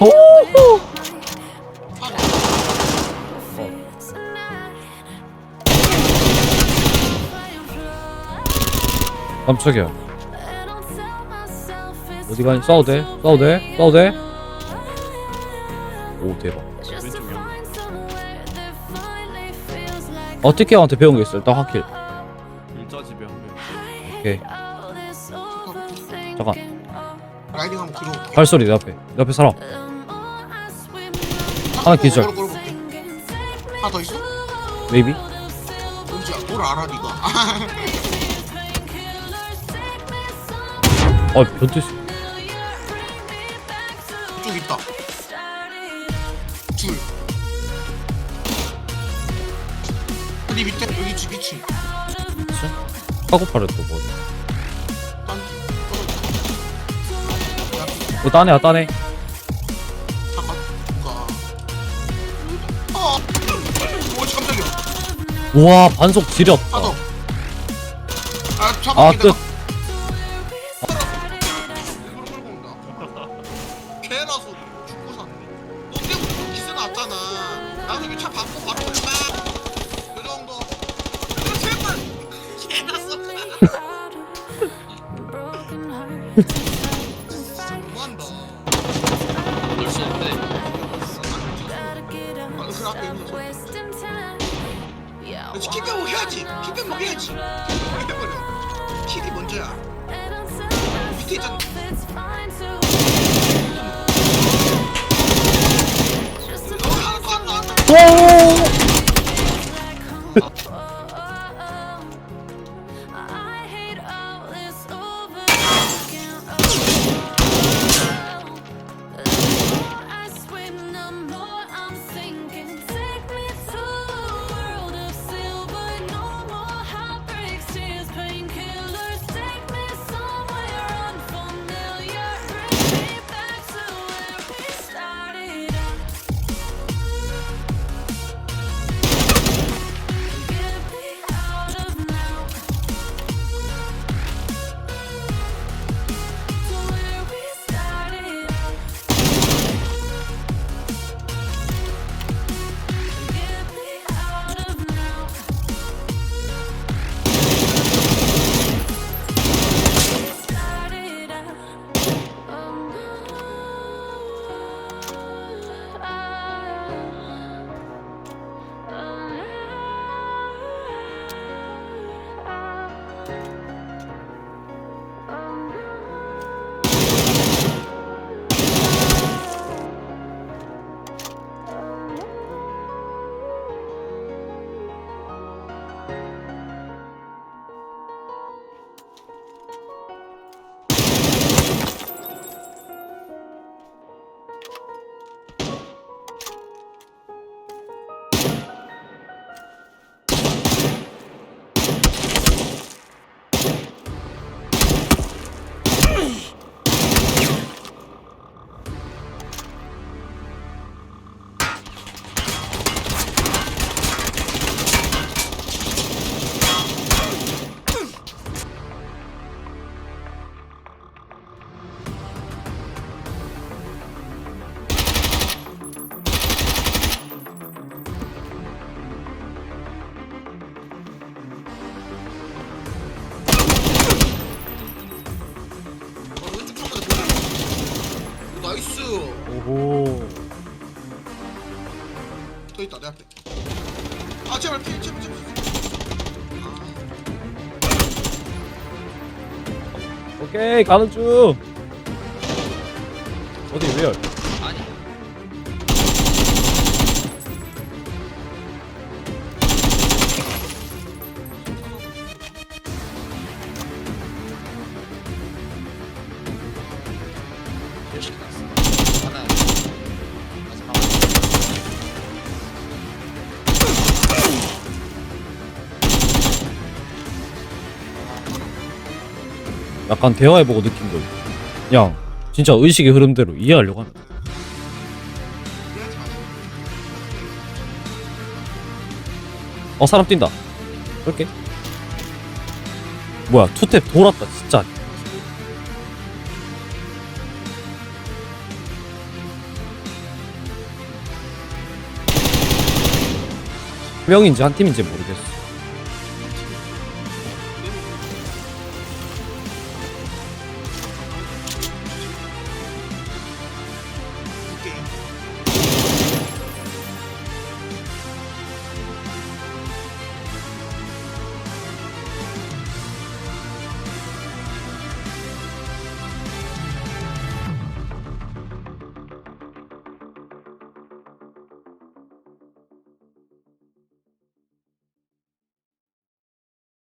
오! 깜짝이야. 어디 가니? 싸워도 돼? 싸워도 돼? 싸워도 돼? 오 대박. 어떻게 형한테 배운 게 있어? 일단 확킬. 일자 집에 한 명. 오케이. 잠깐. 라이딩 한번 그려볼게 발소리 내 앞에. 내 앞에 사람. 하나 기절. 하나 더 있어? 메이비? 뭔지 알- 뭘 알아 니가 어 변태. 씨. 이쪽 있다 줄 여기 밑에 여기 집 2층 카고파를 또 뭐지? 어 따네. 잠깐 누가 어 오지 깜짝이야 우와 반속 지렸다. 하나 더아 잠깐 아 끝. 개라서 죽고 샀네. 너 때문에 기세 났잖아. 나는 이차 받고 바로 올라 그 정도. 그 제발. 개났어 앞에 있는 거 킥백 해야지. 킥백 먹여야지. 해버려 킥이 먼저야. 밑에 있잖아. 너 오호. 더 있다 내 앞에. 아 제발 피 제발 제발. 오케이 가는 중. 어디 왜요? 약간 대화해보고 느낀 거 그냥 진짜 의식의 흐름대로 이해하려고 합니다 어 사람 뛴다. 이렇게. 뭐야 투탭 돌았다 진짜. 명인지 한 팀인지 모르겠어.